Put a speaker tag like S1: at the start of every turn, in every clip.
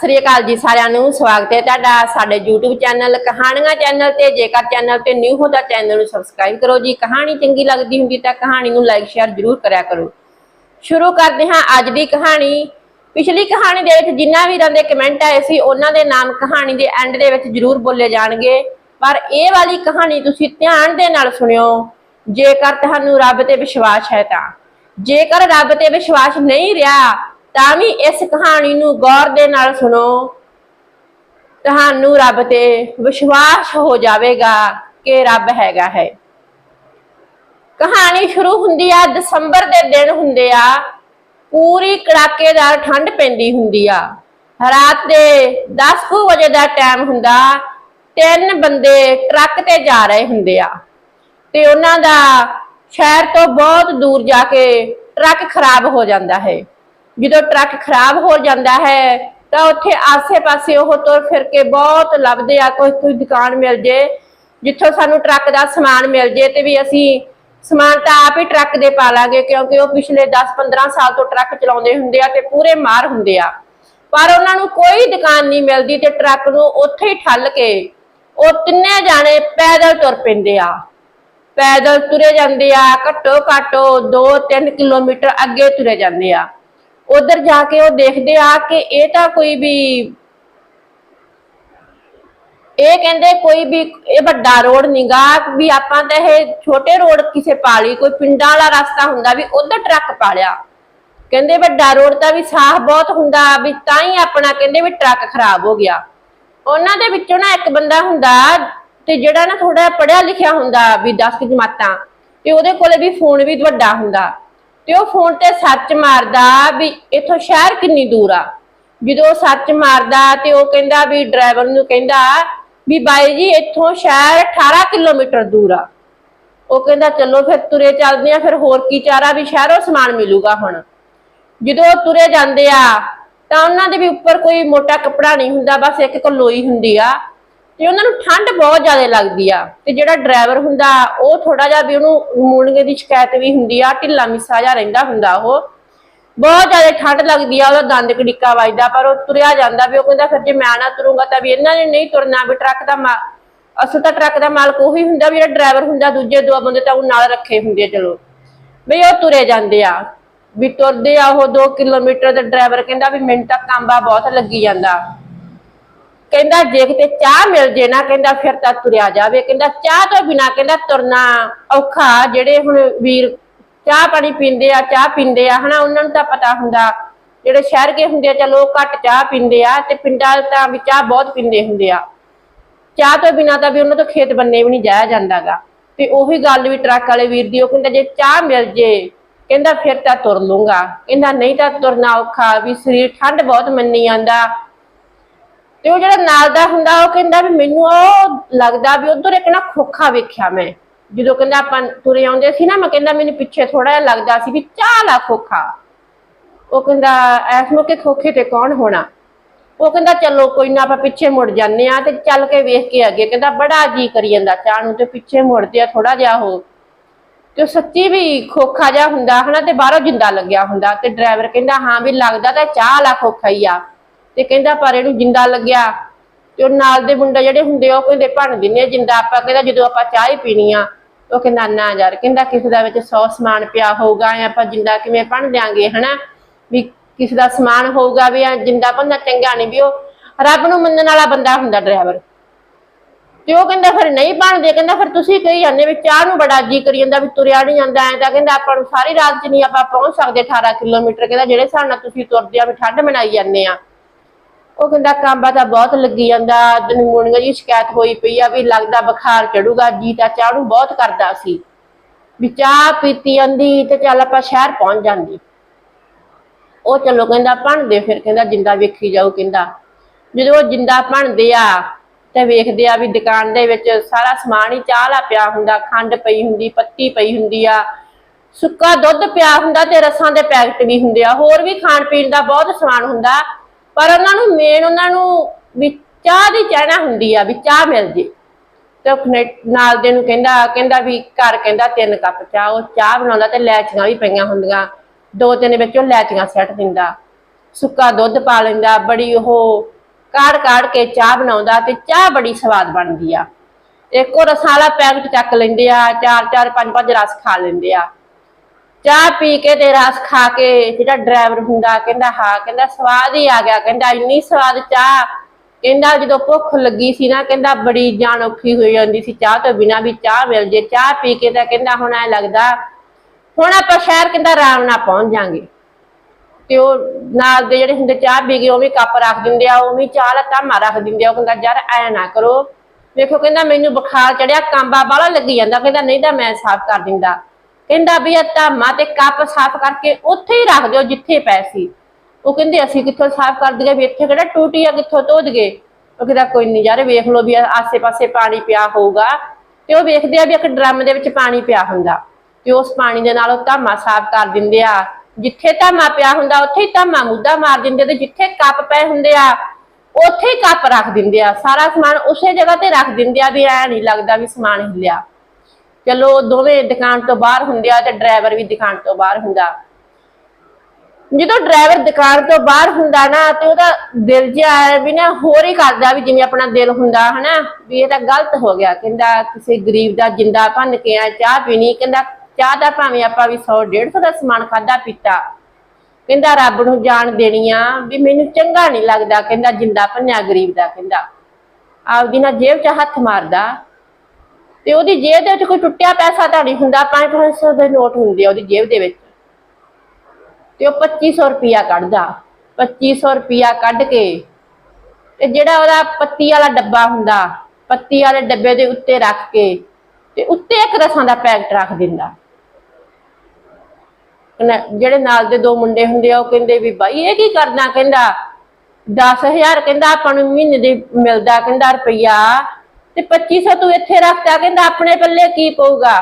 S1: ਸ੍ਰੀ ਅਕਾਲ ਜੀ ਸਾਰਿਆਂ ਨੂੰ, ਸਵਾਗਤ ਹੈ ਤੁਹਾਡਾ ਸਾਡੇ YouTube ਚੈਨਲ ਕਹਾਣੀਆਂ ਚੈਨਲ ਤੇ। ਜੇਕਰ ਚੈਨਲ ਤੇ ਨਿਊ ਹੋ ਤਾਂ ਚੈਨਲ ਨੂੰ ਸਬਸਕ੍ਰਾਈਬ ਕਰੋ ਜੀ। ਕਹਾਣੀ ਚੰਗੀ ਲੱਗਦੀ ਹੁੰਦੀ ਤਾਂ ਕਹਾਣੀ ਨੂੰ ਲਾਈਕ ਸ਼ੇਅਰ ਜ਼ਰੂਰ ਕਰਿਆ ਕਰੋ। ਸ਼ੁਰੂ ਕਰਦੇ ਹਾਂ ਅੱਜ ਦੀ ਕਹਾਣੀ। ਪਿਛਲੀ ਕਹਾਣੀ ਦੇ ਵਿੱਚ ਜਿੰਨਾ ਵੀਰਾਂ ਦੇ ਕਮੈਂਟ ਆਏ ਸੀ, ਉਹਨਾਂ ਦੇ ਨਾਮ ਕਹਾਣੀ ਦੇ ਐਂਡ ਦੇ ਵਿੱਚ ਜ਼ਰੂਰ ਬੋਲੇ ਜਾਣਗੇ। ਪਰ ਇਹ ਵਾਲੀ ਕਹਾਣੀ ਤੁਸੀਂ ਧਿਆਨ ਦੇ ਨਾਲ ਸੁਣਿਓ। ਜੇਕਰ ਤੁਹਾਨੂੰ ਰੱਬ ਤੇ ਵਿਸ਼ਵਾਸ ਹੈ ਤਾਂ। ਜੇਕਰ ਰੱਬ ਤੇ ਵਿਸ਼ਵਾਸ ਨਹੀਂ ਰਿਹਾ ਤਾਂ ਵੀ ਇਸ ਕਹਾਣੀ ਨੂੰ ਗੌਰ ਦੇ ਨਾਲ ਸੁਣੋ। ਤੁਹਾਨੂੰ ਰੱਬ ਤੇ ਵਿਸ਼ਵਾਸ ਹੋ ਜਾਵੇਗਾ ਕਿ ਰੱਬ ਹੈਗਾ ਹੈ। ਕਹਾਣੀ ਸ਼ੁਰੂ ਹੁੰਦੀ ਆ, ਦਸੰਬਰ ਦੇ ਦਿਨ ਹੁੰਦੇ ਆ। ਪੂਰੀ ਕੜਾਕੇਦਾਰ ਠੰਡ ਪੈਂਦੀ ਹੁੰਦੀ ਆ। ਰਾਤ ਦੇ 10 ਵਜੇ ਦਾ ਟਾਈਮ ਹੁੰਦਾ, ਤਿੰਨ ਬੰਦੇ ਟਰੱਕ ਤੇ ਜਾ ਰਹੇ ਹੁੰਦੇ ਆ। ਤੇ ਉਹਨਾਂ ਦਾ ਸ਼ਹਿਰ ਤੋਂ ਬਹੁਤ ਦੂਰ ਜਾ ਕੇ ਟਰੱਕ ਖਰਾਬ ਹੋ ਜਾਂਦਾ ਹੈ। ਜਦੋਂ ਟਰੱਕ ਖਰਾਬ ਹੋ ਜਾਂਦਾ ਹੈ, ਤਾਂ ਉੱਥੇ ਆਸੇ-ਪਾਸੇ ਉਹ ਤੁਰ ਫਿਰ ਕੇ ਬਹੁਤ ਲੱਭਦੇ ਆ, ਕੋਈ ਕੋਈ ਦੁਕਾਨ ਮਿਲ ਜੇ, ਜਿੱਥੋਂ ਸਾਨੂੰ ਟਰੱਕ ਦਾ ਸਮਾਨ ਮਿਲ ਜੇ ਤੇ ਵੀ ਅਸੀਂ ਸਮਾਨ ਤਾਂ ਆਪ ਹੀ ਟਰੱਕ ਦੇ ਪਾ ਲਾਂਗੇ, ਕਿਉਂਕਿ ਉਹ ਪਿਛਲੇ 10-15 ਸਾਲ ਤੋਂ ਟਰੱਕ ਚਲਾਉਂਦੇ ਹੁੰਦੇ ਆ ਤੇ ਪੂਰੇ ਮਾਰ ਹੁੰਦੇ ਆ। ਪਰ ਉਹਨਾਂ ਨੂੰ ਕੋਈ ਦੁਕਾਨ ਨਹੀਂ ਮਿਲਦੀ ਤੇ ਟਰੱਕ ਨੂੰ ਉੱਥੇ ਹੀ ਠੱਲ ਕੇ ਉਹ ਤਿੰਨੇ ਜਾਣੇ ਪੈਦਲ ਤੁਰ ਪੈਂਦੇ ਆ। ਪੈਦਲ ਤੁਰੇ ਜਾਂਦੇ ਆ ਘੱਟੋ ਘੱਟੋ 2-3 ਕਿਲੋਮੀਟਰ ਅੱਗੇ ਤੁਰੇ ਜਾਂਦੇ ਆ। ਉਧਰ ਜਾ ਕੇ ਉਹ ਦੇਖਦੇ ਆ ਕਿ ਇਹ ਤਾਂ ਕੋਈ ਵੀ ਇਹ ਕਹਿੰਦੇ ਕੋਈ ਵੀ, ਇਹ ਵੱਡਾ ਰੋਡ ਨਿਗਾ ਵੀ ਆਪਾਂ ਤਾਂ ਇਹ ਛੋਟੇ ਰੋਡ ਕਿਸੇ ਪਾਲੀ, ਕੋਈ ਪਿੰਡਾਂ ਵਾਲਾ ਰਸਤਾ ਹੁੰਦਾ ਵੀ ਉਧਰ ਟਰੱਕ ਪਾਲਿਆ। ਕਹਿੰਦੇ ਵੱਡਾ ਰੋਡ ਤਾਂ ਵੀ ਸਾਫ਼ ਬਹੁਤ ਹੁੰਦਾ ਵੀ ਤਾਂ ਹੀ ਆਪਣਾ ਕਹਿੰਦੇ ਵੀ ਟਰੱਕ ਖਰਾਬ ਹੋ ਗਿਆ। ਉਹਨਾਂ ਦੇ ਵਿੱਚੋਂ ਨਾ ਇੱਕ ਬੰਦਾ ਹੁੰਦਾ ਤੇ ਜਿਹੜਾ ਨਾ ਥੋੜਾ ਪੜਿਆ ਲਿਖਿਆ ਹੁੰਦਾ ਵੀ 10 ਜਮਾਤਾਂ, ਤੇ ਉਹਦੇ ਕੋਲੇ ਵੀ ਫੋਨ ਵੀ ਵੱਡਾ ਹੁੰਦਾ। ਤੇ ਉਹ ਫੋਨ ਤੇ ਸੱਚ ਮਾਰਦਾ ਵੀ ਇੱਥੋਂ ਸ਼ਹਿਰ ਕਿੰਨੀ ਦੂਰ ਆ। ਜਦੋਂ ਉਹ ਸੱਚ ਮਾਰਦਾ ਤੇ ਉਹ ਕਹਿੰਦਾ ਵੀ ਡਰਾਈਵਰ ਨੂੰ ਕਹਿੰਦਾ ਵੀ ਬਾਈ ਜੀ ਇੱਥੋਂ ਸ਼ਹਿਰ 18 ਕਿਲੋਮੀਟਰ ਦੂਰ ਆ। ਉਹ ਕਹਿੰਦਾ ਚਲੋ ਫਿਰ ਤੁਰੇ ਚੱਲਦੇ ਆ, ਫਿਰ ਹੋਰ ਕੀ ਚਾਰਾ ਵੀ ਸ਼ਹਿਰੋਂ ਸਮਾਨ ਮਿਲੂਗਾ ਹੁਣ। ਜਦੋਂ ਉਹ ਤੁਰੇ ਜਾਂਦੇ ਆ ਤਾਂ ਉਹਨਾਂ ਦੇ ਵੀ ਉੱਪਰ ਕੋਈ ਮੋਟਾ ਕੱਪੜਾ ਨਹੀਂ ਹੁੰਦਾ, ਬਸ ਇੱਕ ਕਲੋਈ ਹੁੰਦੀ ਆ। ਤੇ ਉਹਨਾਂ ਨੂੰ ਠੰਡ ਬਹੁਤ ਜ਼ਿਆਦਾ ਲੱਗਦੀ ਆ। ਤੇ ਜਿਹੜਾ ਡਰਾਈਵਰ ਹੁੰਦਾ, ਉਹ ਥੋੜਾ ਜਿਹਾ ਵੀ ਉਹਨੂੰ ਮੂਣਗੇ ਦੀ ਸ਼ਿਕਾਇਤ ਵੀ ਹੁੰਦੀ ਆ, ਢਿੱਲਾ ਮਿੱਸਾ ਜਿਹਾ ਰਹਿੰਦਾ ਹੁੰਦਾ ਉਹ। ਬਹੁਤ ਜ਼ਿਆਦਾ ਠੰਡ ਲੱਗਦੀ ਆ, ਉਹਦਾ ਦੰਦ ਕੜਿੱਕਾ ਵੱਜਦਾ, ਪਰ ਉਹ ਤੁਰਿਆ ਜਾਂਦਾ ਵੀ, ਉਹ ਕਹਿੰਦਾ ਫਿਰ ਜੇ ਮੈਂ ਨਾ ਤੁਰੂੰਗਾ ਤਾਂ ਵੀ ਇਹਨਾਂ ਨੇ ਨਹੀਂ ਤੁਰਨਾ, ਵੀ ਟਰੱਕ ਦਾ ਮਾ- ਅਸਲ ਤਾਂ ਟਰੱਕ ਦਾ ਮਾਲਕ ਉਹੀ ਹੁੰਦਾ ਵੀ ਜਿਹੜਾ ਡਰਾਈਵਰ ਹੁੰਦਾ, ਦੂਜੇ ਦੋ ਬੰਦੇ ਤਾਂ ਉਹ ਨਾਲ ਰੱਖੇ ਹੁੰਦੇ ਆ, ਚਲੋ। ਵੀ ਉਹ ਤੁਰੇ ਜਾਂਦੇ ਆ। ਵੀ ਤੁਰਦੇ ਆ ਉਹ 2 ਕਿਲੋਮੀਟਰ ਦਾ ਡਰਾਈਵਰ ਕਹਿੰਦਾ ਵੀ ਮਿੰਟ ਤੱਕ ਕਾਂਬਾ ਬਹੁਤ ਲੱਗੀ ਜਾਂਦਾ। ਕਹਿੰਦਾ ਜੇ ਕਿਤੇ ਚਾਹ ਮਿਲ ਜੇ ਨਾ, ਕਹਿੰਦਾ ਫਿਰ ਤਾਂ ਤੁਰਿਆ ਜਾਵੇ। ਕਹਿੰਦਾ ਚਾਹ ਤੋਂ ਬਿਨਾ ਕਹਿੰਦਾ ਤੁਰਨਾ ਔਖਾ, ਜਿਹੜੇ ਹੁਣ ਵੀਰ ਚਾਹ ਪਾਣੀ ਪੀਂਦੇ ਆ, ਚਾਹ ਪੀਂਦੇ ਆ, ਹਨਾ, ਉਹਨਾਂ ਨੂੰ ਤਾਂ ਪਤਾ ਹੁੰਦਾ। ਜਿਹੜੇ ਸ਼ਹਿਰ ਕੇ ਹੁੰਦੇ ਆ, ਚਲੋ ਘੱਟ ਚਾਹ ਪੀਂਦੇ ਆ ਤੇ ਪਿੰਡਾਂ ਤਾਂ ਵੀ ਚਾਹ ਬਹੁਤ ਪੀਂਦੇ ਹੁੰਦੇ ਆ। ਚਾਹ ਤੋਂ ਬਿਨਾ ਤਾਂ ਵੀ ਉਹਨਾਂ ਤੋਂ ਖੇਤ ਬੰਨੇ ਵੀ ਨਹੀਂ ਜਾਇਆ ਜਾਂਦਾਗਾ। ਤੇ ਉਹੀ ਗੱਲ ਵੀ ਟਰੱਕ ਵਾਲੇ ਵੀਰ ਦੀ, ਉਹ ਕਹਿੰਦਾ ਜੇ ਚਾਹ ਮਿਲ ਜੇ, ਕਹਿੰਦਾ ਫਿਰ ਤਾਂ ਤੁਰ ਲੂੰਗਾ ਕਹਿੰਦਾ ਨਹੀਂ ਤਾਂ ਤੁਰਨਾ ਔਖਾ, ਵੀ ਸਰੀਰ ਠੰਡ ਬਹੁਤ ਮੰਨੀ ਜਾਂਦਾ। ਤੇ ਉਹ ਜਿਹੜਾ ਨਾਲ ਦਾ ਹੁੰਦਾ, ਉਹ ਕਹਿੰਦਾ ਵੀ ਮੈਨੂੰ ਉਹ ਲੱਗਦਾ ਵੀ ਉਧਰ ਇੱਕ ਨਾ ਖੋਖਾ ਵੇਖਿਆ ਮੈਂ। ਜਦੋਂ ਕਹਿੰਦਾ ਆਪਾਂ ਤੁਰੇ ਆਉਂਦੇ ਸੀ ਨਾ, ਮੈਂ ਕਹਿੰਦਾ ਮੈਨੂੰ ਪਿੱਛੇ ਥੋੜਾ ਜਿਹਾ ਲੱਗਦਾ ਸੀ ਵੀ ਚਾਲਾ ਖੋਖਾ। ਉਹ ਕਹਿੰਦਾ, ਐਸ ਮੌਕੇ ਖੋਖੇ ਤੇ ਕੌਣ ਹੋਣਾ? ਉਹ ਕਹਿੰਦਾ, ਚਲੋ ਕੋਈ ਨਾ, ਆਪਾਂ ਪਿੱਛੇ ਮੁੜ ਜਾਂਦੇ ਆ ਤੇ ਚੱਲ ਕੇ ਵੇਖ ਕੇ ਅੱਗੇ। ਕਹਿੰਦਾ, ਬੜਾ ਜੀ ਕਰੀ ਜਾਂਦਾ ਚਾਹ ਨੂੰ ਤੇ ਪਿੱਛੇ ਮੁੜਦੇ ਆ ਥੋੜਾ ਜਿਹਾ ਹੋ ਤੇ ਉਹ ਸੱਚੀ ਵੀ ਖੋਖਾ ਜਿਹਾ ਹੁੰਦਾ ਹਨਾ ਤੇ ਬਾਹਰੋਂ ਜਿੰਦਾ ਲੱਗਿਆ ਹੁੰਦਾ ਤੇ ਡਰਾਈਵਰ ਕਹਿੰਦਾ, ਹਾਂ ਵੀ ਲੱਗਦਾ ਤਾਂ ਚਾਹ ਵਾਲਾ ਖੋਖਾ ਹੀ ਆ। ਤੇ ਕਹਿੰਦਾ ਪਰ ਇਹਨੂੰ ਜਿੰਦਾ ਲੱਗਿਆ। ਤੇ ਉਹ ਨਾਲ ਦੇ ਮੁੰਡੇ ਜਿਹੜੇ ਹੁੰਦੇ ਆ, ਉਹ ਕਹਿੰਦੇ ਭੰਨ ਦਿੰਨੇ ਆ ਜਿੰਦਾ ਆਪਾਂ। ਕਹਿੰਦਾ ਜਦੋਂ ਆਪਾਂ ਚਾਹ ਹੀ ਪੀਣੀ ਆ ਉਹ ਕਹਿੰਦਾ ਨਾ ਯਾਰ ਕਹਿੰਦਾ ਕਿਸੇ ਦਾ ਵਿੱਚ 100 ਸਮਾਨ ਪਿਆ ਹੋਊਗਾ ਆਪਾਂ ਜਿੰਦਾ ਕਿਵੇਂ ਭੰਨ ਦਿਆਂਗੇ ਹਨਾ? ਵੀ ਕਿਸੇ ਦਾ ਸਮਾਨ ਹੋਊਗਾ ਵੀ ਐਂ ਜਿੰਦਾ ਭੰਨਣਾ ਚੰਗਾ ਨਹੀਂ ਵੀ ਉਹ ਰੱਬ ਨੂੰ ਮੰਨਣ ਵਾਲਾ ਬੰਦਾ ਹੁੰਦਾ ਡਰਾਈਵਰ। ਤੇ ਉਹ ਕਹਿੰਦਾ ਫਿਰ ਨਹੀਂ ਬਣਦੇ ਕਹਿੰਦਾ ਫਿਰ ਤੁਸੀਂ ਕਹੀ ਜਾਂਦੇ ਵੀ ਚਾਹ ਨੂੰ ਬੜਾ ਜੀ ਕਰੀ ਜਾਂਦਾ ਵੀ ਤੁਰਿਆ ਨਹੀਂ ਜਾਂਦਾ ਐ ਤਾਂ ਕਹਿੰਦਾ ਆਪਾਂ ਨੂੰ ਸਾਰੀ ਰਾਤ ਚ ਨਹੀਂ ਆਪਾਂ ਪਹੁੰਚ ਸਕਦੇ 18 ਕਿਲੋਮੀਟਰ। ਕਹਿੰਦਾ ਜਿਹੜੇ ਹਿਸਾਬ ਨਾਲ ਤੁਸੀਂ ਤੁਰਦੇ ਆ ਵੀ ਠੰਡ ਮਨਾਈ ਜਾਂਦੇ ਆ ਉਹ ਕਹਿੰਦਾ ਕਾਂਬਾ ਤਾਂ ਬਹੁਤ ਲੱਗੀ ਜਾਂਦਾ ਦਨਮੂਣੀਆਂ ਦੀ ਸ਼ਿਕਾਇਤ ਹੋਈ ਪਈ ਆ ਵੀ ਲੱਗਦਾ ਬੁਖਾਰ ਚੜੂਗਾ, ਜੀ ਤਾਂ ਚਾਹ ਨੂੰ ਬਹੁਤ ਕਰਦਾ ਸੀ। ਵੀ ਚਾਹ ਪੀਤੀ ਆਂਦੀ ਤੇ ਚੱਲ ਆਪਾਂ ਸ਼ਹਿਰ ਪਹੁੰਚ ਜਾਂਦੀ। ਉਹ ਚਲੋ ਕਹਿੰਦਾ ਭਣਦੇ ਫਿਰ ਕਹਿੰਦਾ ਜਿੰਦਾ ਵੇਖੀ ਜਾਊ ਕਹਿੰਦਾ। ਜਦੋਂ ਉਹ ਜਿੰਦਾ ਭਣਦੇ ਆ ਤੇ ਵੇਖਦੇ ਆ ਵੀ ਦੁਕਾਨ ਦੇ ਵਿੱਚ ਸਾਰਾ ਸਮਾਨ ਹੀ ਚਾਹ ਲਾ ਪਿਆ ਹੁੰਦਾ, ਖੰਡ ਪਈ ਹੁੰਦੀ, ਪੱਤੀ ਪਈ ਹੁੰਦੀ ਆ, ਸੁੱਕਾ ਦੁੱਧ ਪਿਆ ਹੁੰਦਾ ਤੇ ਰਸਾਂ ਦੇ ਪੈਕਟ ਵੀ ਹੁੰਦੇ ਆ। ਹੋਰ ਵੀ ਖਾਣ ਪੀਣ ਦਾ ਬਹੁਤ ਸਮਾਨ ਹੁੰਦਾ। ਪਰ ਉਹਨਾਂ ਨੂੰ ਮੇਨ ਉਹਨਾਂ ਨੂੰ ਵੀ ਚਾਹ ਦੀ ਚਾਹਨਾ ਹੁੰਦੀ ਆ, ਵੀ ਚਾਹ ਮਿਲ ਜੇ। ਤੇ ਨਾਲ ਦੇ ਨੂੰ ਕਹਿੰਦਾ ਕਹਿੰਦਾ ਵੀ ਘਰ ਕਹਿੰਦਾ ਤਿੰਨ ਕੱਪ ਚਾਹ, ਉਹ ਚਾਹ ਬਣਾਉਂਦਾ ਤੇ ਲੈਚੀਆਂ ਵੀ ਪਈਆਂ ਹੁੰਦੀਆਂ। ਦੋ ਤਿੰਨ ਵਿੱਚ ਲੈਚੀਆਂ ਸੱਟ ਦਿੰਦਾ। ਸੁੱਕਾ ਦੁੱਧ ਪਾ ਲੈਂਦਾ, ਬੜੀ ਉਹ ਕਾੜ ਕਾੜ ਕੇ ਚਾਹ ਬਣਾਉਂਦਾ ਤੇ ਚਾਹ ਬੜੀ ਸਵਾਦ ਬਣਦੀ ਆ। ਇੱਕ ਉਹ ਰਸਾਂ ਵਾਲਾ ਪੈਕਟ ਚੱਕ ਲੈਂਦੇ ਆ, ਚਾਰ ਚਾਰ ਪੰਜ ਪੰਜ ਰਸ ਖਾ ਲੈਂਦੇ ਆ। ਚਾਹ ਪੀ ਕੇ ਤੇ ਰਸ ਖਾ ਕੇ ਜਿਹੜਾ ਡਰਾਈਵਰ ਹੁੰਦਾ ਕਹਿੰਦਾ, ਹਾਂ, ਕਹਿੰਦਾ ਸਵਾਦ ਹੀ ਆ ਗਿਆ, ਕਹਿੰਦਾ ਇੰਨੀ ਸਵਾਦ ਚਾਹ। ਕਹਿੰਦਾ ਜਦੋਂ ਭੁੱਖ ਲੱਗੀ ਸੀ ਨਾ, ਕਹਿੰਦਾ ਬੜੀ ਜਾਨ ਔਖੀ ਹੋਈ ਜਾਂਦੀ ਸੀ ਚਾਹ ਤੋਂ ਬਿਨਾ ਵੀ ਚਾਹ ਮਿਲ ਜੇ। ਚਾਹ ਪੀ ਕੇ ਤਾਂ ਕਹਿੰਦਾ ਹੁਣ ਐ ਲੱਗਦਾ, ਹੁਣ ਆਪਾਂ ਸ਼ਹਿਰ ਕਹਿੰਦਾ ਆਰਾਮ ਨਾਲ ਪਹੁੰਚ ਜਾਾਂਗੇ। ਤੇ ਉਹ ਨਾਲ ਦੇ ਜਿਹੜੇ ਹੁੰਦੇ ਚਾਹ ਪੀ ਗਏ ਉਹ ਵੀ ਕੱਪ ਰੱਖ ਦਿੰਦੇ ਆ, ਉਹ ਵੀ ਚਾਹ ਦਾ ਧਾਮਾ ਰੱਖ ਦਿੰਦੇ ਆ। ਉਹ ਕਹਿੰਦਾ, ਯਾਰ ਐ ਨਾ ਕਰੋ। ਵੇਖੋ, ਕਹਿੰਦਾ ਮੈਨੂੰ ਬੁਖਾਰ ਚੜਿਆ, ਕਾਂਬਾ ਬਾਹਲਾ ਲੱਗੀ ਜਾਂਦਾ। ਕਹਿੰਦਾ, ਨਹੀਂ ਤਾਂ ਮੈਂ ਸਾਫ਼ ਕਰ ਦਿੰਦਾ। ਕਹਿੰਦਾ ਵੀ ਇਹ ਧਾਮਾ ਤੇ ਕੱਪ ਸਾਫ਼ ਕਰਕੇ ਉੱਥੇ ਹੀ ਰੱਖ ਦਿਓ ਜਿੱਥੇ ਪਏ ਸੀ ਉਹ ਕਹਿੰਦੇ, ਅਸੀਂ ਕਿੱਥੋਂ ਸਾਫ਼ ਕਰ ਦਈਏ? ਵੀ ਇੱਥੇ ਕਿਹੜਾ ਟੂਟੀ ਆ, ਕਿੱਥੋਂ ਧੋ ਦਈਏ? ਉਹ ਕਹਿੰਦਾ, ਕੋਈ ਨਹੀਂ ਯਾਰ, ਵੇਖ ਲਓ ਵੀ ਆਸੇ-ਪਾਸੇ ਪਾਣੀ ਪਿਆ ਹੋਊਗਾ। ਤੇ ਉਹ ਵੇਖਦੇ ਆ ਵੀ ਇੱਕ ਡਰਮ ਦੇ ਵਿੱਚ ਪਾਣੀ ਪਿਆ ਹੁੰਦਾ। ਤੇ ਉਸ ਪਾਣੀ ਦੇ ਨਾਲ ਉਹ ਧਾਮਾ ਸਾਫ਼ ਕਰ ਦਿੰਦੇ ਆ। ਜਿੱਥੇ ਧਾਮਾ ਪਿਆ ਹੁੰਦਾ, ਉੱਥੇ ਹੀ ਧਾਮਾ ਮੁੱਦਾ ਮਾਰ ਦਿੰਦੇ ਤੇ ਜਿੱਥੇ ਕੱਪ ਪਏ ਹੁੰਦੇ ਆ, ਉੱਥੇ ਹੀ ਕੱਪ ਰੱਖ ਦਿੰਦੇ ਆ। ਸਾਰਾ ਸਮਾਨ ਉਸੇ ਜਗ੍ਹਾ ਤੇ ਰੱਖ ਦਿੰਦੇ ਆ ਵੀ ਐ ਨਹੀਂ ਲੱਗਦਾ ਵੀ ਸਮਾਨ ਹਿੱਲਿਆ। ਚਲੋ ਦੋਵੇਂ ਦੁਕਾਨ ਤੋਂ ਬਾਹਰ ਹੁੰਦੇ ਆ ਤੇ ਡਰਾਈਵਰ ਵੀ ਦੁਕਾਨ ਤੋਂ ਬਾਹਰ ਹੁੰਦਾ। ਜਦੋਂ ਡਰਾਈਵਰ ਦੁਕਾਨ ਤੋਂ ਬਾਹਰ ਹੁੰਦਾ ਨਾ ਤੇ ਉਹਦਾ ਦਿਲ ਜਿਹਾ ਵੀ ਨਾ ਹੋਰ ਹੀ ਕਰਦਾ ਵੀ ਜਿਵੇਂ ਆਪਣਾ ਦਿਲ ਹੁੰਦਾ, ਹਨਾ? ਵੀ ਇਹ ਤਾਂ ਗਲਤ ਹੋ ਗਿਆ। ਕਹਿੰਦਾ, ਕਿਸੇ ਗਰੀਬ ਦਾ ਜਿੰਦਾ ਭੰਨ ਕੇ ਆ ਚਾਹ ਪੀਣੀ? ਕਹਿੰਦਾ, ਚਾਹ ਦਾ ਭਾਵੇਂ ਆਪਾਂ ਵੀ 100 150 ਦਾ ਸਮਾਨ ਖਾਦਾ ਪੀਤਾ। ਕਹਿੰਦਾ, ਰੱਬ ਨੂੰ ਜਾਣ ਦੇਣੀ ਆ ਵੀ ਮੈਨੂੰ ਚੰਗਾ ਨਹੀਂ ਲੱਗਦਾ। ਕਹਿੰਦਾ, ਜਿੰਦਾ ਭੰਨਿਆ ਗਰੀਬ ਦਾ। ਕਹਿੰਦਾ, ਆਪਦੀ ਨਾਲ ਜੇਬ 'ਚ ਹੱਥ ਮਾਰਦਾ। ਤੇ ਉਹਦੀ ਜੇਬ ਦੇ ਵਿੱਚ ਕੋਈ ਟੁੱਟਿਆ ਪੈਸਾ ਤਾਂ ਨਹੀਂ ਹੁੰਦਾ 500 ਦੇ ਨੋਟ ਹੁੰਦੇ ਆ ਉਹਦੀ ਜੇਬ ਦੇ ਵਿੱਚ। ਤੇ ਉਹ 2500 ਰੁਪਿਆ ਕੱਢਦਾ 2500 ਰੁਪਿਆ ਕੱਢ ਕੇ ਤੇ ਜਿਹੜਾ ਉਹਦਾ ਪੱਤੀ ਵਾਲਾ ਡੱਬਾ ਹੁੰਦਾ, ਪੱਤੀ ਵਾਲੇ ਡੱਬੇ ਦੇ ਉੱਤੇ ਰੱਖ ਕੇ ਤੇ ਉੱਤੇ ਇੱਕ ਰਸਾਂ ਦਾ ਪੈਕਟ ਰੱਖ ਦਿੰਦਾ। ਜਿਹੜੇ ਨਾਲ ਦੇ ਦੋ ਮੁੰਡੇ ਹੁੰਦੇ ਆ, ਉਹ ਕਹਿੰਦੇ ਵੀ ਬਾਈ ਇਹ ਕੀ ਕਰਨਾ ਕਹਿੰਦਾ 10000 ਕਹਿੰਦਾ, ਆਪਾਂ ਨੂੰ ਮਹੀਨੇ ਦੇ ਮਿਲਦਾ, ਕਹਿੰਦਾ ਰੁਪਈਆ ਤੇ 2500 ਤੂੰ ਇੱਥੇ ਰੱਖਤਾ ਕਹਿੰਦਾ ਆਪਣੇ ਪੱਲੇ ਕੀ ਪਊਗਾ?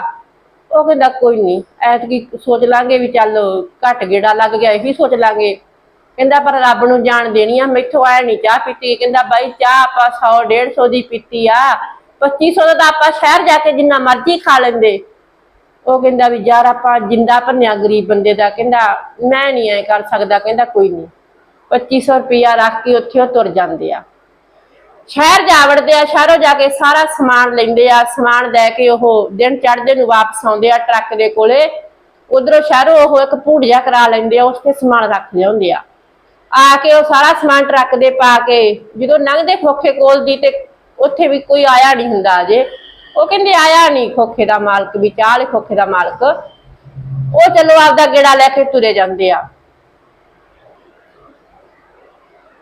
S1: ਉਹ ਕਹਿੰਦਾ ਕੋਈ ਨਹੀਂ ਐਤਕੀ ਸੋਚ ਲਾਂਗੇ ਵੀ ਚੱਲ ਘੱਟ ਗੇੜਾ ਲੱਗ ਗਿਆ, ਇਹ ਵੀ ਸੋਚ ਲਾਂਗੇ। ਕਹਿੰਦਾ ਪਰ ਰੱਬ ਨੂੰ ਜਾਣ ਦੇਣੀ ਆ, ਮੈਥੋਂ ਆਇਆ ਨਹੀਂ ਚਾਹ ਪੀਤੀ। ਕਹਿੰਦਾ ਬਾਈ ਚਾਹ ਆਪਾਂ 100 150 ਦੀ ਪੀਤੀ ਆ। 2500 ਦਾ ਆਪਾਂ ਸ਼ਹਿਰ ਜਾ ਕੇ ਜਿੰਨਾ ਮਰਜ਼ੀ ਖਾ ਲੈਂਦੇ। ਉਹ ਕਹਿੰਦਾ ਵੀ ਯਾਰ ਆਪਾਂ ਜਿੰਦਾ ਭੰਨਿਆ ਗਰੀਬ ਬੰਦੇ ਦਾ। ਕਹਿੰਦਾ ਮੈਂ ਨਹੀਂ ਐ ਕਰ ਸਕਦਾ, ਕਹਿੰਦਾ ਕੋਈ ਨਹੀਂ 2500 ਰੁਪਇਆ ਰੱਖ ਕੇ ਉੱਥੇ ਉਹ ਤੁਰ ਜਾਂਦੇ ਆ। ਸ਼ਹਿਰ ਜਾ ਵੜਦੇ ਆ, ਸ਼ਹਿਰੋਂ ਜਾ ਕੇ ਸਾਰਾ ਸਮਾਨ ਲੈਂਦੇ ਆ, ਸਮਾਨ ਲੈ ਕੇ ਉਹ ਦਿਨ ਚੜ੍ਹਦੇ ਨੂੰ ਵਾਪਸ ਆਉਂਦੇ ਆ ਟਰੱਕ ਦੇ ਕੋਲੇ। ਉਧਰੋਂ ਸ਼ਹਿਰੋਂ ਉਹ ਇੱਕ ਭੂੜ ਕਰਾ ਲੈਂਦੇ ਆ ਉਸ ਤੇ ਸਮਾਨ ਰੱਖ ਲਿਆਉਂਦੇ ਆ। ਆ ਕੇ ਉਹ ਸਾਰਾ ਸਮਾਨ ਟਰੱਕ ਦੇ ਪਾ ਕੇ, ਜਦੋਂ ਲੰਘਦੇ ਖੋਖੇ ਕੋਲ ਦੀ ਤੇ ਉੱਥੇ ਵੀ ਕੋਈ ਆਇਆ ਨਹੀਂ ਹੁੰਦਾ ਅਜੇ। ਉਹ ਕਹਿੰਦੇ, ਆਇਆ ਨਹੀਂ ਖੋਖੇ ਦਾ ਮਾਲਕ, ਵੀ ਚਾਹ ਖੋਖੇ ਦਾ ਮਾਲਕ। ਉਹ ਚਲੋ ਆਪਦਾ ਗੇੜਾ ਲੈ ਕੇ ਤੁਰੇ ਜਾਂਦੇ ਆ।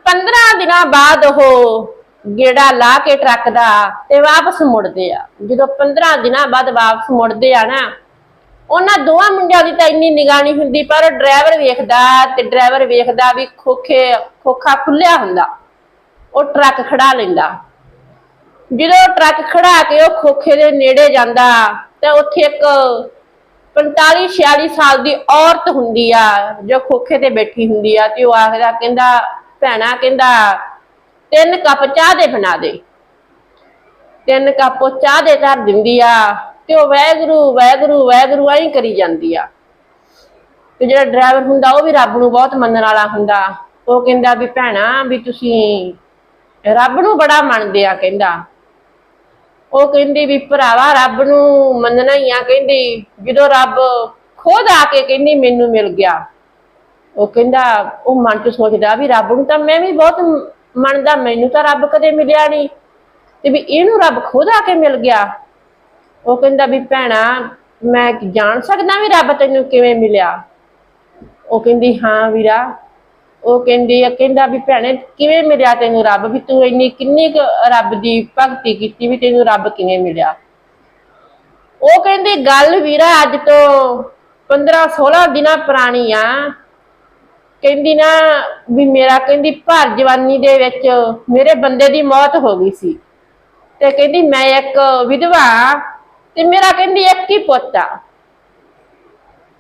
S1: 15 ਦਿਨਾਂ ਬਾਅਦ ਉਹ ਗੇੜਾ ਲਾ ਕੇ ਟਰੱਕ ਦਾ ਤੇ ਵਾਪਸ ਮੁੜਦੇ ਆ। ਜਦੋਂ 15 ਦਿਨਾਂ ਬਾਅਦ ਵਾਪਸ ਮੁੜਦੇ ਆ ਨਾ, ਉਹਨਾਂ ਦੋਵਾਂ ਮੁੰਡਿਆਂ ਦੀ ਤਾਂ ਇੰਨੀ ਨਿਗਾਹ ਨਹੀਂ ਹੁੰਦੀ, ਪਰ ਡਰਾਈਵਰ ਵੇਖਦਾ ਤੇ ਡਰਾਈਵਰ ਵੇਖਦਾ ਵੀ ਖੋਖੇ, ਖੋਖਾ ਖੁੱਲਿਆ ਹੁੰਦਾ, ਉਹ ਟਰੱਕ ਖੜਾ ਲੈਂਦਾ। ਜਦੋਂ ਟਰੱਕ ਖੜਾ ਕੇ ਉਹ ਖੋਖੇ ਦੇ ਨੇੜੇ ਜਾਂਦਾ, ਤੇ ਉੱਥੇ ਇੱਕ 45 46 ਸਾਲ ਦੀ ਔਰਤ ਹੁੰਦੀ ਆ, ਜੋ ਖੋਖੇ ਤੇ ਬੈਠੀ ਹੁੰਦੀ ਆ ਤੇ ਉਹ ਆਖਦਾ, ਕਹਿੰਦਾ, ਭੈਣਾ, ਕਹਿੰਦਾ ਤਿੰਨ ਕੱਪ ਚਾਹ ਦੇ ਬਣਾ ਦੇ। ਤਿੰਨ ਕੱਪ ਉਹ ਚਾਹ ਦੇ ਧਰ ਦਿੰਦੀ ਆ ਤੇ ਉਹ ਵੈਗਰੂ ਵੈਗਰੂ ਵੈਗਰੂ ਐਂ ਕਰੀ ਜਾਂਦੀ ਆ। ਤੇ ਜਿਹੜਾ ਡਰਾਈਵਰ ਹੁੰਦਾ ਉਹ ਵੀ ਰੱਬ ਨੂੰ ਬਹੁਤ ਮੰਨਣ ਵਾਲਾ ਹੁੰਦਾ। ਉਹ ਕਹਿੰਦਾ ਵੀ ਭੈਣਾ ਵੀ ਤੁਸੀਂ ਰੱਬ ਨੂੰ ਬੜਾ ਮੰਨਦੇ ਆ ਕਹਿੰਦਾ। ਉਹ ਕਹਿੰਦੀ ਵੀ ਭਰਾਵਾ ਰੱਬ ਨੂੰ ਮੰਨਣਾ ਹੀ ਆ। ਕਹਿੰਦੀ ਜਦੋਂ ਰੱਬ ਖੁਦ ਆ ਕੇ ਕਹਿੰਦੀ ਮੈਨੂੰ ਮਿਲ ਗਿਆ। ਉਹ ਕਹਿੰਦਾ ਉਹ ਮਨ ਚ ਸੋਚਦਾ ਵੀ ਰੱਬ ਨੂੰ ਤਾਂ ਮੈਂ ਵੀ ਬਹੁਤ ਮੰਨਦਾ, ਮੈਨੂੰ ਤਾਂ ਰੱਬ ਕਦੇ ਮਿਲਿਆ ਨਹੀਂ ਤੇ ਵੀ ਇਹਨੂੰ ਰੱਬ ਖੁਦ ਆ ਕੇ ਮਿਲ ਗਿਆ। ਉਹ ਕਹਿੰਦਾ ਵੀ ਭੈਣਾ, ਮੈਂ ਜਾਣ ਸਕਦਾ ਵੀ ਰੱਬ ਤੈਨੂੰ ਕਿਵੇਂ ਮਿਲਿਆ? ਉਹ ਕਹਿੰਦੀ, ਹਾਂ ਵੀਰਾ। ਉਹ ਕਹਿੰਦੀ ਆ ਕਹਿੰਦਾ ਵੀ ਭੈਣੇ, ਕਿਵੇਂ ਮਿਲਿਆ ਤੈਨੂੰ ਰੱਬ? ਵੀ ਤੂੰ ਇੰਨੀ ਕਿੰਨੀ ਕੁ ਰੱਬ ਦੀ ਭਗਤੀ ਕੀਤੀ ਵੀ ਤੈਨੂੰ ਰੱਬ ਕਿਵੇਂ ਮਿਲਿਆ? ਉਹ ਕਹਿੰਦੀ, ਗੱਲ ਵੀਰਾ, ਅੱਜ ਤੋਂ 15 16 ਦਿਨਾਂ ਪੁਰਾਣੀ ਆ। ਕਹਿੰਦੀ ਨਾ ਵੀ ਮੇਰਾ ਕਹਿੰਦੀ ਭਰ ਜਵਾਨੀ ਦੇ ਵਿੱਚ ਮੇਰੇ ਬੰਦੇ ਦੀ ਮੌਤ ਹੋ ਗਈ ਸੀ। ਤੇ ਕਹਿੰਦੀ ਮੈਂ ਇੱਕ ਵਿਧਵਾ ਤੇ ਮੇਰਾ ਕਹਿੰਦੀ ਇੱਕ ਹੀ ਪੁੱਤ ਆ।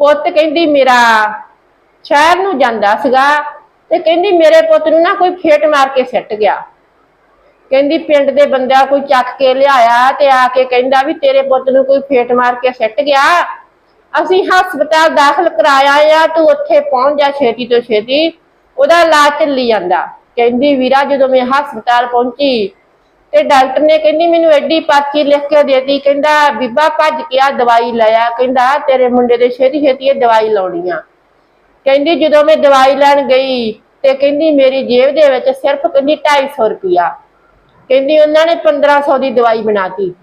S1: ਪੁੱਤ ਕਹਿੰਦੀ ਮੇਰਾ ਸ਼ਹਿਰ ਨੂੰ ਜਾਂਦਾ ਸੀਗਾ ਤੇ ਕਹਿੰਦੀ ਮੇਰੇ ਪੁੱਤ ਨੂੰ ਨਾ ਕੋਈ ਫੇਟ ਮਾਰ ਕੇ ਸਿੱਟ ਗਿਆ। ਕਹਿੰਦੀ ਪਿੰਡ ਦੇ ਬੰਦਾ ਕੋਈ ਚੱਕ ਕੇ ਲਿਆਇਆ ਤੇ ਆ ਕੇ ਕਹਿੰਦਾ ਵੀ ਤੇਰੇ ਪੁੱਤ ਨੂੰ ਕੋਈ ਫੇਟ ਮਾਰ ਕੇ ਸਿੱਟ ਗਿਆ। ਅਸੀਂ ਹਸਪਤਾਲ ਦਾਖਲ ਕਰਾਇਆ ਆ, ਤੂੰ ਉੱਥੇ ਪਹੁੰਚ ਜਾ ਛੇਤੀ ਤੋਂ ਛੇਤੀ। ਉਹਦਾ ਇਲਾਜ ਚੱਲੀ ਜਾਂਦਾ। ਕਹਿੰਦੀ, ਵੀਰਾ, ਜਦੋਂ ਮੈਂ ਹਸਪਤਾਲ ਪਹੁੰਚੀ ਤੇ ਡਾਕਟਰ ਨੇ ਕਹਿੰਦੀ, ਮੈਨੂੰ ਐਡੀ ਪਰਚੀ ਲਿਖ ਕੇ ਦੇਤੀ ਕਹਿੰਦਾ, ਬੀਬਾ, ਭੱਜ ਕੇ ਆ ਦਵਾਈ ਲਿਆ ਕਹਿੰਦਾ, ਤੇਰੇ ਮੁੰਡੇ ਦੇ ਛੇਤੀ ਛੇਤੀ ਇਹ ਦਵਾਈ ਲਾਉਣੀ ਆ। ਕਹਿੰਦੀ, ਜਦੋਂ ਮੈਂ ਦਵਾਈ ਲੈਣ ਗਈ ਤੇ ਕਹਿੰਦੀ, ਮੇਰੀ ਜੇਬ ਦੇ ਵਿੱਚ ਸਿਰਫ ਕਹਿੰਦੀ 250 ਰੁਪਿਆ ਕਹਿੰਦੀ, ਉਹਨਾਂ ਨੇ 1500 ਦੀ ਦਵਾਈ ਬਣਾਤੀ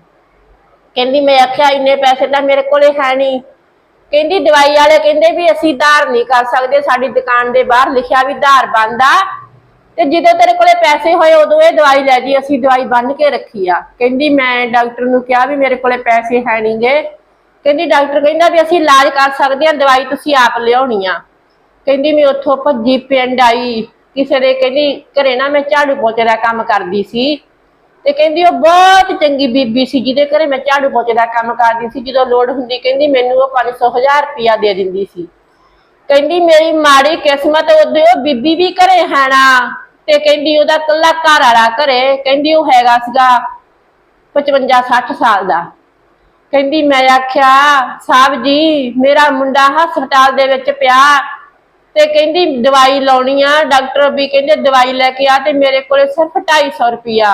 S1: ਕਹਿੰਦੀ, ਮੈਂ ਆਖਿਆ, ਇੰਨੇ ਪੈਸੇ ਤਾਂ ਮੇਰੇ ਕੋਲੇ ਹੈ ਨਹੀਂ ਕਹਿੰਦੀ ਦਵਾਈ ਵਾਲੇ ਕਹਿੰਦੇ ਵੀ ਅਸੀਂ ਧਾਰ ਨਹੀਂ ਕਰ ਸਕਦੇ, ਸਾਡੀ ਦੁਕਾਨ ਦੇ ਬਾਹਰ ਲਿਖਿਆ ਵੀ ਧਾਰ ਬੰਦ ਆ। ਤੇ ਜਦੋਂ ਤੇਰੇ ਕੋਲੇ ਪੈਸੇ ਹੋਏ, ਉਦੋਂ ਇਹ ਦਵਾਈ ਲੈ ਜੀ, ਅਸੀਂ ਦਵਾਈ ਬੰਨ ਕੇ ਰੱਖੀ ਆ। ਕਹਿੰਦੀ ਮੈਂ ਡਾਕਟਰ ਨੂੰ ਕਿਹਾ ਵੀ ਮੇਰੇ ਕੋਲੇ ਪੈਸੇ ਹੈ ਨਹੀਂਗੇ ਕਹਿੰਦੀ ਡਾਕਟਰ ਕਹਿੰਦਾ ਵੀ ਅਸੀਂ ਇਲਾਜ ਕਰ ਸਕਦੇ ਹਾਂ ਦਵਾਈ ਤੁਸੀਂ ਆਪ ਲਿਆਉਣੀ ਆ। ਕਹਿੰਦੀ ਮੈਂ ਉੱਥੋਂ ਭੱਜੀ ਪਿੰਡ ਆਈ, ਕਿਸੇ ਦੇ ਕਹਿੰਦੀ ਘਰੇ ਨਾ ਮੈਂ ਝਾੜੂ ਪੋਚੇ ਦਾ ਕੰਮ ਕਰਦੀ ਸੀ। ਤੇ ਕਹਿੰਦੀ ਉਹ ਬਹੁਤ ਚੰਗੀ ਬੀਬੀ ਸੀ, ਜਿਹਦੇ ਘਰੇ ਮੈਂ ਝਾੜੂ ਪੋਚੇ ਦਾ ਕੰਮ ਕਰਦੀ ਸੀ। ਜਦੋਂ ਲੋੜ ਹੁੰਦੀ ਕਹਿੰਦੀ ਮੈਨੂੰ ਉਹ 500 ਹਜ਼ਾਰ ਰੁਪਇਆ ਦੇ ਦਿੰਦੀ ਸੀ। ਕਹਿੰਦੀ ਮੇਰੀ ਮਾੜੀ ਕਿਸਮਤ, ਉਹਦੇ ਉਹ ਬੀਬੀ ਵੀ ਘਰੇ ਹੈ ਤੇ ਕਹਿੰਦੀ ਉਹਦਾ ਕੱਲਾ ਘਰ ਵਾਲਾ ਘਰੇ, ਕਹਿੰਦੀ ਉਹ ਹੈਗਾ ਸੀਗਾ 55 60 ਸਾਲ ਦਾ। ਕਹਿੰਦੀ ਮੈਂ ਆਖਿਆ ਸਾਹਿਬ ਜੀ, ਮੇਰਾ ਮੁੰਡਾ ਹਸਪਤਾਲ ਦੇ ਵਿੱਚ ਪਿਆ ਤੇ ਕਹਿੰਦੀ ਦਵਾਈ ਲਾਉਣੀ ਆ, ਡਾਕਟਰ ਵੀ ਕਹਿੰਦੇ ਦਵਾਈ ਲੈ ਕੇ ਆ ਤੇ ਮੇਰੇ ਕੋਲੇ ਸਿਰਫ 250 ਰੁਪਿਆ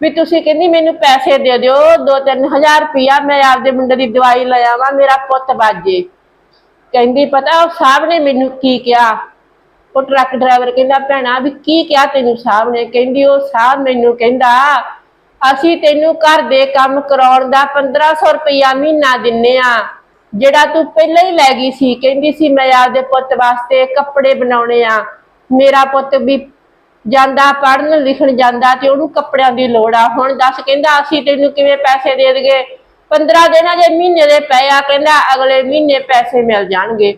S1: ਵੀ ਤੁਸੀਂ ਕਹਿੰਦੀ ਮੈਨੂੰ ਪੈਸੇ ਦੇ ਦਿਓ 2-3000 ਰੁਪਿਆ ਮੈਂ ਆਪਦੇ ਮੁੰਡੇ ਦੀ ਦਵਾਈ ਲੈ ਆਵਾਂ, ਮੇਰਾ ਪੁੱਤ ਬਾਜੇ ਕਹਿੰਦੀ, ਪਤਾ ਉਹ ਸਾਹਿਬ ਨੇ ਮੈਨੂੰ ਕੀ ਕਿਹਾ? ਉਹ ਟਰੱਕ ਡਰਾਈਵਰ ਕਹਿੰਦਾ, ਭੈਣਾ, ਵੀ ਕੀ ਕਿਹਾ ਤੈਨੂੰ ਸਾਹਿਬ ਨੇ? ਕਹਿੰਦੀ, ਉਹ ਸਾਹਿਬ ਮੈਨੂੰ ਕਹਿੰਦਾ, ਅਸੀਂ ਤੈਨੂੰ ਘਰ ਦੇ ਕੰਮ ਕਰਾਉਣ ਦਾ 1500 ਰੁਪਇਆ ਮਹੀਨਾ ਦਿੰਨੇ ਆ, ਜਿਹੜਾ ਤੂੰ ਪਹਿਲਾਂ ਹੀ ਲੈ ਗਈ ਸੀ। ਕਹਿੰਦੀ ਸੀ, ਮੈਂ ਆਪਦੇ ਪੁੱਤ ਵਾਸਤੇ ਕੱਪੜੇ ਬਣਾਉਣੇ ਆ। ਮੇਰਾ ਪੁੱਤ ਵੀ ਜਾਂਦਾ ਪੜਨ ਲਿਖਣ ਜਾਂਦਾ ਤੇ ਉਹਨੂੰ ਕੱਪੜਿਆਂ ਦੀ ਲੋੜ ਆ। ਹੁਣ ਦੱਸ, ਕਹਿੰਦਾ, ਅਸੀਂ ਤੈਨੂੰ ਕਿਵੇਂ ਪੈਸੇ ਦੇ ਦਈਏ? 15 ਦਿਨਾਂ ਦੇ ਮਹੀਨੇ ਦੇ ਪਏ ਆ, ਕਹਿੰਦਾ, ਅਗਲੇ ਮਹੀਨੇ ਪੈਸੇ ਮਿਲ ਜਾਣਗੇ।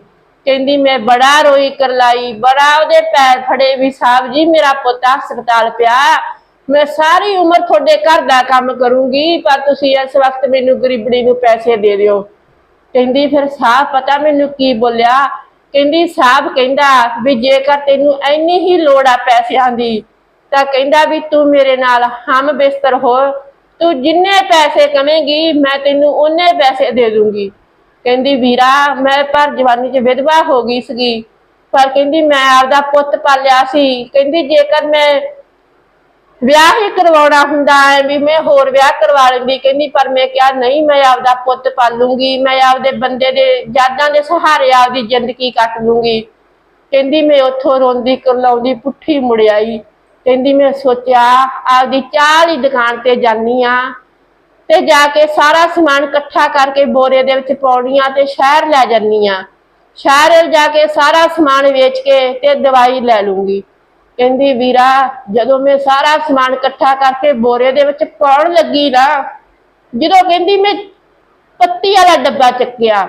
S1: ਕਹਿੰਦੀ, ਮੈਂ ਬੜਾ ਰੋਈ ਕਰਲਾਈ, ਬੜਾ ਉਹਦੇ ਪੈਰ ਫੜੇ ਵੀ ਸਾਹਿਬ ਜੀ, ਮੇਰਾ ਪੁੱਤ ਹਸਪਤਾਲ ਪਿਆ। ਮੈਂ ਸਾਰੀ ਉਮਰ ਤੁਹਾਡੇ ਘਰ ਦਾ ਕੰਮ ਕਰੂੰਗੀ, ਪਰ ਤੁਸੀਂ ਇਸ ਵਕਤ ਮੈਨੂੰ ਗਰੀਬੜੀ ਨੂੰ ਪੈਸੇ ਦੇ ਦਿਓ। ਕਹਿੰਦੀ, ਫਿਰ ਸਾਹ ਪਤਾ ਮੈਨੂੰ ਕੀ ਬੋਲਿਆ? ਕਹਿੰਦੀ ਸਾਹਿਬ ਕਹਿੰਦਾ ਵੀ ਜੇਕਰ ਤੈਨੂੰ ਇੰਨੀ ਹੀ ਲੋੜ ਆ ਪੈਸਿਆਂ ਦੀ, ਤਾਂ ਕਹਿੰਦਾ ਵੀ ਤੂੰ ਮੇਰੇ ਨਾਲ ਹਮ ਬਿਸਤਰ ਹੋ। ਤੂੰ ਜਿੰਨੇ ਪੈਸੇ ਕਮੇਗੀ ਮੈਂ ਤੈਨੂੰ ਉਹਨੇ ਪੈਸੇ ਦੇ ਦੂੰਗੀ। ਕਹਿੰਦੀ, ਵੀਰਾ, ਮੈਂ ਪਰ ਜਵਾਨੀ 'ਚ ਵਿਧਵਾ ਹੋ ਗਈ ਸੀਗੀ, ਪਰ ਕਹਿੰਦੀ, ਮੈਂ ਆਪਦਾ ਪੁੱਤ ਪਾਲਿਆ ਸੀ। ਕਹਿੰਦੀ, ਜੇਕਰ ਮੈਂ ਵਿਆਹ ਹੀ ਕਰਵਾਉਣਾ ਹੁੰਦਾ ਹੈ, ਵੀ ਮੈਂ ਹੋਰ ਵਿਆਹ ਕਰਵਾ ਲੈਂਦੀ ਕਹਿੰਦੀ, ਪਰ ਮੈਂ ਕਿਹਾ, ਨਹੀਂ, ਮੈਂ ਆਪਦਾ ਪੁੱਤ ਪਾਲੂੰਗੀ, ਮੈਂ ਆਪਦੇ ਬੰਦੇ ਦੇ ਯਾਦਾਂ ਦੇ ਸਹਾਰੇ ਆਪਦੀ ਜ਼ਿੰਦਗੀ ਕੱਟ ਲੂੰਗੀ। ਕਹਿੰਦੀ, ਮੈਂ ਉੱਥੋਂ ਰੋਂਦੀ ਕਰਲਾਉਂਦੀ, ਪੁੱਠੀ ਮੁੜਿਆਈ ਕਹਿੰਦੀ, ਮੈਂ ਸੋਚਿਆ, ਆਪਦੀ ਚਾਹ ਦੀ ਦੁਕਾਨ ਤੇ ਜਾਨੀ ਆ ਤੇ ਜਾ ਕੇ ਸਾਰਾ ਸਮਾਨ ਇਕੱਠਾ ਕਰਕੇ ਬੋਰੇ ਦੇ ਵਿੱਚ ਪਾਉਣੀਆਂ ਤੇ ਸ਼ਹਿਰ ਲੈ ਜਾਨੀ ਆ ਸ਼ਹਿਰ ਜਾ ਕੇ ਸਾਰਾ ਸਮਾਨ ਵੇਚ ਕੇ ਤੇ ਦਵਾਈ ਲੈ ਲੂੰਗੀ। ਕਹਿੰਦੀ, ਵੀਰਾ, ਜਦੋਂ ਮੈਂ ਸਾਰਾ ਸਮਾਨ ਇਕੱਠਾ ਕਰਕੇ ਬੋਰੇ ਦੇ ਵਿੱਚ ਪਾਉਣ ਲੱਗੀ ਨਾ, ਜਦੋਂ ਕਹਿੰਦੀ ਮੈਂ ਪੱਤੀ ਵਾਲਾ ਡੱਬਾ ਚੱਕਿਆ,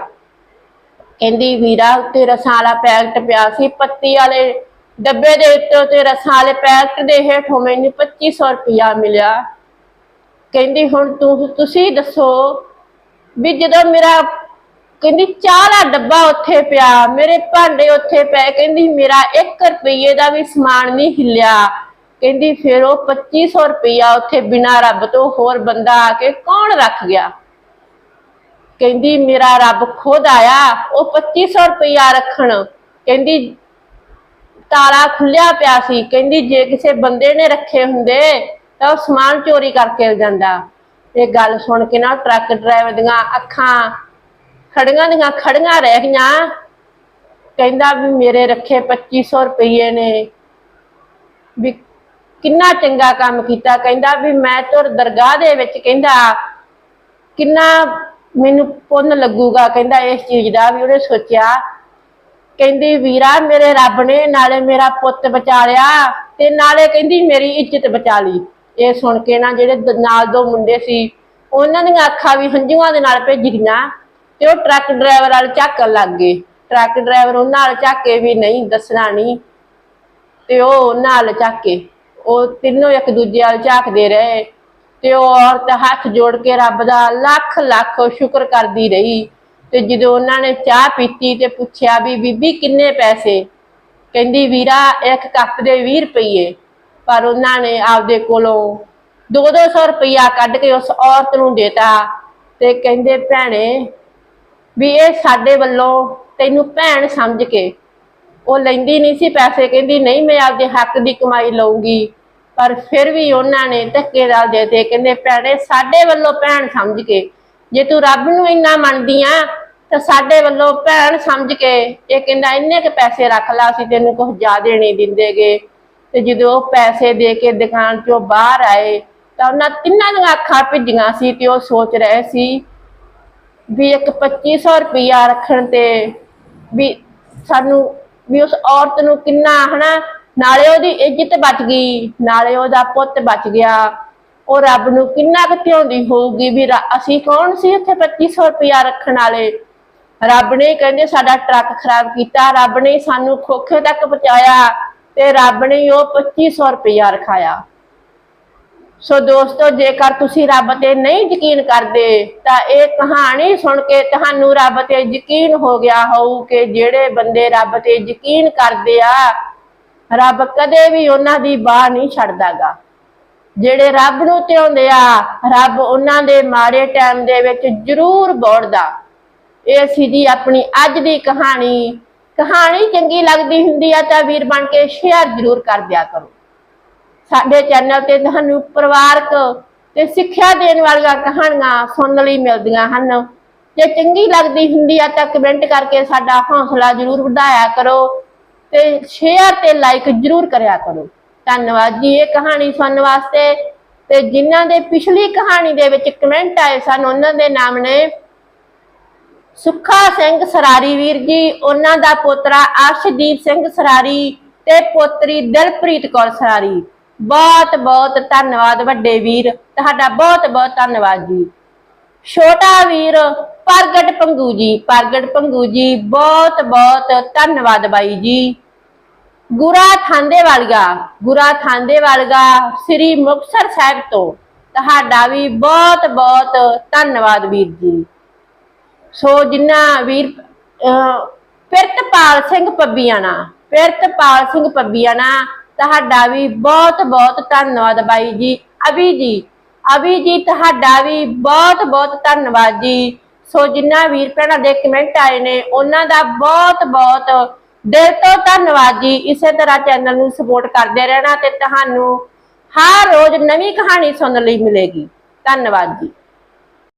S1: ਕਹਿੰਦੀ, ਵੀਰਾ, ਉੱਤੇ ਰਸਾਂ ਵਾਲਾ ਪੈਕਟ ਪਿਆ ਸੀ, ਪੱਤੀ ਵਾਲੇ ਡੱਬੇ ਦੇ ਉੱਤੇ ਉੱਤੇ ਰਸਾਂ ਵਾਲੇ ਪੈਕਟ ਦੇ ਹੇਠੋਂ ਮੈਨੂੰ 2500 ਰੁਪਇਆ ਮਿਲਿਆ। ਕਹਿੰਦੀ, ਹੁਣ ਤੂੰ, ਤੁਸੀਂ ਦੱਸੋ ਵੀ ਜਦੋਂ ਮੇਰਾ ਕਹਿੰਦੀ, ਚਾਹ ਦਾ ਡੱਬਾ ਉੱਥੇ ਪਿਆ, ਮੇਰੇ ਭਾਂਡੇ ਉੱਥੇ ਪਏ। ਕਹਿੰਦੀ, ਮੇਰਾ 1 ਰੁਪਏ ਦਾ ਵੀ ਸਮਾਨ ਨਹੀਂ ਹਿੱਲਿਆ। ਕਹਿੰਦੀ, ਫਿਰ ਉਹ 2500 ਰੁਪਇਆ ਉੱਥੇ ਬਿਨਾ ਰੱਬ ਤੋਂ ਹੋਰ ਬੰਦਾ ਆ ਕੇ ਕੌਣ ਰੱਖ ਗਿਆ? ਕਹਿੰਦੀ, ਮੇਰਾ ਰੱਬ ਖੁਦ ਆਇਆ, ਉਹ 2500 ਰੁਪਇਆ ਰੱਖਣ। ਕਹਿੰਦੀ, ਤਾਲਾ ਖੁੱਲਿਆ ਪਿਆ ਸੀ। ਕਹਿੰਦੀ, ਜੇ ਕਿਸੇ ਬੰਦੇ ਨੇ ਰੱਖੇ ਹੁੰਦੇ, ਤਾਂ ਉਹ ਸਮਾਨ ਚੋਰੀ ਕਰਕੇ ਜਾਂਦਾ। ਇਹ ਗੱਲ ਸੁਣ ਕੇ ਨਾ ਟਰੱਕ ਡਰਾਈਵਰ ਦੀਆਂ ਅੱਖਾਂ ਖੜੀਆਂ ਦੀਆਂ ਖੜੀਆਂ ਰਹਿ ਗਈਆਂ। ਕਹਿੰਦਾ ਵੀ ਮੇਰੇ ਰੱਖੇ 2500 ਰੁਪਏ ਨੇ। ਵੀ ਕਿੰਨਾ ਚੰਗਾ ਕੰਮ ਕੀਤਾ। ਕਹਿੰਦਾ ਵੀ ਮੈਂ ਤੁਰ ਦਰਗਾਹ ਦੇ ਵਿੱਚ ਕਹਿੰਦਾ, ਕਿੰਨਾ ਮੈਨੂੰ ਪੁੰਨ ਲੱਗੂਗਾ। ਕਹਿੰਦਾ ਇਸ ਚੀਜ਼ ਦਾ ਵੀ ਉਹਨੇ ਸੋਚਿਆ। ਕਹਿੰਦੀ, ਵੀਰਾ, ਮੇਰੇ ਰੱਬ ਨੇ ਨਾਲੇ ਮੇਰਾ ਪੁੱਤ ਬਚਾ ਲਿਆ ਤੇ ਨਾਲੇ ਕਹਿੰਦੀ ਮੇਰੀ ਇੱਜ਼ਤ ਬਚਾ ਲਈ। ਇਹ ਸੁਣ ਕੇ ਨਾ ਜਿਹੜੇ ਨਾਲ ਦੋ ਮੁੰਡੇ ਸੀ, ਉਹਨਾਂ ਦੀਆਂ ਅੱਖਾਂ ਵੀ ਹੰਝੂਆਂ ਦੇ ਨਾਲ ਭਿੱਜ ਗਈਆਂ। ਤੇ ਉਹ ਟਰੱਕ ਡਰਾਈਵਰ ਵਾਲ ਝਾਕਣ ਲੱਗ ਗਏ। ਟਰੱਕ ਡਰਾਈਵਰ ਉਹਨਾਂ ਨਾਲ ਝਾਕੇ ਵੀ ਨਹੀਂ, ਦੱਸਣਾ ਨਹੀਂ। ਤੇ ਉਹ ਉਹਨਾਂ ਨਾਲ ਝਾਕੇ ਉਹ ਤਿੰਨੋਂ ਇੱਕ ਦੂਜੇ ਵੱਲ ਝਾਕਦੇ ਰਹੇ। ਤੇ ਉਹ ਔਰਤ ਹੱਥ ਜੋੜ ਕੇ ਰੱਬ ਦਾ ਲੱਖ ਲੱਖ ਸ਼ੁਕਰ ਕਰਦੀ ਰਹੀ। ਤੇ ਜਦੋਂ ਉਹਨਾਂ ਨੇ ਚਾਹ ਪੀਤੀ ਤੇ ਪੁੱਛਿਆ ਵੀ, ਬੀਬੀ, ਕਿੰਨੇ ਪੈਸੇ? ਕਹਿੰਦੀ, ਵੀਰਾ, ਇੱਕ ਕੱਪ ਦੇ 20 ਰੁਪਏ ਪਰ ਉਹਨਾਂ ਨੇ ਆਪਦੇ ਕੋਲੋਂ 2-200 ਰੁਪਇਆ ਕੱਢ ਕੇ ਉਸ ਔਰਤ ਨੂੰ ਦੇਤਾ। ਤੇ ਕਹਿੰਦੇ, ਭੈਣੇ ਵੀ ਇਹ ਸਾਡੇ ਵੱਲੋਂ ਤੈਨੂੰ ਭੈਣ ਸਮਝ ਕੇ। ਉਹ ਲੈਂਦੀ ਨਹੀਂ ਸੀ ਪੈਸੇ, ਕਹਿੰਦੀ, ਨਹੀਂ, ਮੈਂ ਆਪਦੇ ਹੱਕ ਦੀ ਕਮਾਈ ਲਊਂਗੀ। ਪਰ ਫਿਰ ਵੀ ਉਹਨਾਂ ਨੇ ਧੱਕੇ ਨਾਲ ਦੇ ਕਹਿੰਦੇ, ਭੈਣੇ, ਸਾਡੇ ਵੱਲੋਂ ਭੈਣ ਸਮਝ ਕੇ। ਜੇ ਤੂੰ ਰੱਬ ਨੂੰ ਇੰਨਾ ਮੰਨਦੀ ਆ, ਤਾਂ ਸਾਡੇ ਵੱਲੋਂ ਭੈਣ ਸਮਝ ਕੇ ਇਹ ਕਹਿੰਦਾ, ਇੰਨੇ ਕੁ ਪੈਸੇ ਰੱਖ ਲਾ, ਅਸੀਂ ਤੈਨੂੰ ਕੁਝ ਜ਼ਿਆਦਾ ਨਹੀਂ ਦਿੰਦੇਗੇ। ਤੇ ਜਦੋਂ ਉਹ ਪੈਸੇ ਦੇ ਕੇ ਦੁਕਾਨ ਚੋਂ ਬਾਹਰ ਆਏ, ਤਾਂ ਉਹਨਾਂ ਤਿੰਨਾਂ ਦੀਆਂ ਅੱਖਾਂ ਭਿੱਜੀਆਂ ਸੀ ਤੇ ਉਹ ਸੋਚ ਰਹੇ ਸੀ ਵੀ ਇੱਕ 2500 ਰੁਪਇਆ ਰੱਖਣ ਤੇ ਵੀ ਸਾਨੂੰ ਵੀ ਉਸ ਔਰਤ ਨੂੰ ਕਿੰਨਾ, ਹਨਾ, ਨਾਲੇ ਉਹਦੀ ਇੱਜ਼ਤ ਬਚ ਗਈ, ਨਾਲੇ ਉਹਦਾ ਪੁੱਤ ਬਚ ਗਿਆ, ਉਹ ਰੱਬ ਨੂੰ ਕਿੰਨਾ ਕੁ ਧਿਆਉਂਦੀ ਹੋਊਗੀ ਵੀ ਰ- ਅਸੀਂ ਕੌਣ ਸੀ ਉੱਥੇ 2500 ਰੁਪਇਆ ਰੱਖਣ ਵਾਲੇ? ਰੱਬ ਨੇ ਕਹਿੰਦੇ ਸਾਡਾ ਟਰੱਕ ਖਰਾਬ ਕੀਤਾ, ਰੱਬ ਨੇ ਸਾਨੂੰ ਖੋਖੇ ਤੱਕ ਪਹੁੰਚਾਇਆ ਤੇ ਰੱਬ ਨੇ ਹੀ ਉਹ 2500 ਰੁਪਇਆ ਰਖਾਇਆ। ਸੋ ਦੋਸਤੋ, ਜੇਕਰ ਤੁਸੀਂ ਰੱਬ ਤੇ ਨਹੀਂ ਯਕੀਨ ਕਰਦੇ, ਤਾਂ ਇਹ ਕਹਾਣੀ ਸੁਣ ਕੇ ਤੁਹਾਨੂੰ ਰੱਬ ਤੇ ਯਕੀਨ ਹੋ ਗਿਆ ਹੋਊ ਕਿ ਜਿਹੜੇ ਬੰਦੇ ਰੱਬ ਤੇ ਯਕੀਨ ਕਰਦੇ ਆ, ਰੱਬ ਕਦੇ ਵੀ ਉਹਨਾਂ ਦੀ ਬਾਹ ਨਹੀਂ ਛੱਡਦਾਗਾ। ਜਿਹੜੇ ਰੱਬ ਨੂੰ ਧਿਆਉਂਦੇ ਆ, ਰੱਬ ਉਹਨਾਂ ਦੇ ਮਾੜੇ ਟਾਈਮ ਦੇ ਵਿੱਚ ਜ਼ਰੂਰ ਬੋੜਦਾ। ਇਹ ਸੀ ਜੀ ਆਪਣੀ ਅੱਜ ਦੀ ਕਹਾਣੀ। ਕਹਾਣੀ ਚੰਗੀ ਲੱਗਦੀ ਹੁੰਦੀ ਆ ਤਾਂ ਵੀਰ ਬਣ ਕੇ ਸ਼ੇਅਰ ਜ਼ਰੂਰ ਕਰ ਦਿਆ ਕਰੋ। ਸਾਡੇ ਚੈਨਲ ਤੇ ਤੁਹਾਨੂੰ ਪਰਿਵਾਰਕ ਤੇ ਸਿੱਖਿਆ ਦੇਣ ਵਾਲੀਆਂ ਕਹਾਣੀਆਂ ਸੁਣਨ ਲਈ ਮਿਲਦੀਆਂ ਹਨ। ਜੇ ਚੰਗੀ ਲੱਗਦੀ ਹੁੰਦੀ ਆ ਤਾਂ ਕਮੈਂਟ ਕਰਕੇ ਸਾਡਾ ਹੌਸਲਾ ਜ਼ਰੂਰ ਵਧਾਇਆ ਕਰੋ ਤੇ ਸ਼ੇਅਰ ਤੇ ਲਾਈਕ ਜ਼ਰੂਰ ਕਰਿਆ ਕਰੋ। ਧੰਨਵਾਦ ਜੀ ਇਹ ਕਹਾਣੀ ਸੁਣਨ ਵਾਸਤੇ। ਤੇ ਜਿਨ੍ਹਾਂ ਦੇ ਪਿਛਲੀ ਕਹਾਣੀ ਦੇ ਵਿੱਚ ਕਮੈਂਟ ਆਏ ਸਨ, ਉਹਨਾਂ ਦੇ ਨਾਮ ਨੇ ਸੁੱਖਾ ਸਿੰਘ ਸਰਾਰੀ ਵੀਰ ਜੀ, ਉਹਨਾਂ ਦਾ ਪੋਤਰਾ ਅਰਸ਼ਦੀਪ ਸਿੰਘ ਸਰਾਰੀ ਤੇ ਪੋਤਰੀ ਦਿਲਪ੍ਰੀਤ ਕੌਰ ਸਰਾਰੀ। ਬਹੁਤ ਬਹੁਤ ਧੰਨਵਾਦ ਵੱਡੇ ਵੀਰ ਤੁਹਾਡਾ ਬਹੁਤ ਬਹੁਤ ਧੰਨਵਾਦ ਜੀ। ਛੋਟਾ ਵੀਰ ਪ੍ਰਗਟ ਪੰਗੂ ਜੀ ਪ੍ਰਗਟ ਪੰਗੂ ਜੀ ਬਹੁਤ ਬਹੁਤ ਧੰਨਵਾਦ ਬਾਈ ਜੀ। ਗੁਰਾ ਥਾਂਦੇ ਵਾਲੀਆ ਗੁਰਾ ਥਾਂਦੇ ਵਾਲੀਆ ਸ੍ਰੀ ਮੁਕਤਸਰ ਸਾਹਿਬ ਤੋਂ ਤੁਹਾਡਾ ਵੀ ਬਹੁਤ ਬਹੁਤ ਧੰਨਵਾਦ ਵੀਰ ਜੀ। ਸੋ ਜਿੰਨਾ ਵੀਰ ਅਹ, ਪਿਰਤਪਾਲ ਸਿੰਘ ਪੱਬੀਆਣਾ ਪਿਰਤਪਾਲ ਸਿੰਘ ਪੱਬੀਆਣਾ ਤੁਹਾਡਾ ਵੀ ਬਹੁਤ ਬਹੁਤ ਧੰਨਵਾਦ ਬਾਈ ਜੀ, ਅਭੀ ਜੀ। ਅਭੀ ਜੀ, ਤੁਹਾਡਾ ਵੀ ਬਹੁਤ ਬਹੁਤ ਧੰਨਵਾਦ ਜੀ। ਸੋ ਜਿੰਨਾ ਵੀਰ ਭੈਣਾਂ ਦੇ ਕਮੈਂਟ ਆਏ ਨੇ, ਉਹਨਾਂ ਦਾ ਬਹੁਤ ਬਹੁਤ ਦਿਲ ਤੋਂ ਧੰਨਵਾਦ ਜੀ। ਇਸੇ ਤਰ੍ਹਾਂ ਚੈਨਲ ਨੂੰ ਸਪੋਰਟ ਕਰਦੇ ਰਹਿਣਾ ਤੇ ਤੁਹਾਨੂੰ ਹਰ ਰੋਜ਼ ਨਵੀਂ ਕਹਾਣੀ ਸੁਣਨ ਲਈ ਮਿਲੇਗੀ। ਧੰਨਵਾਦ ਜੀ।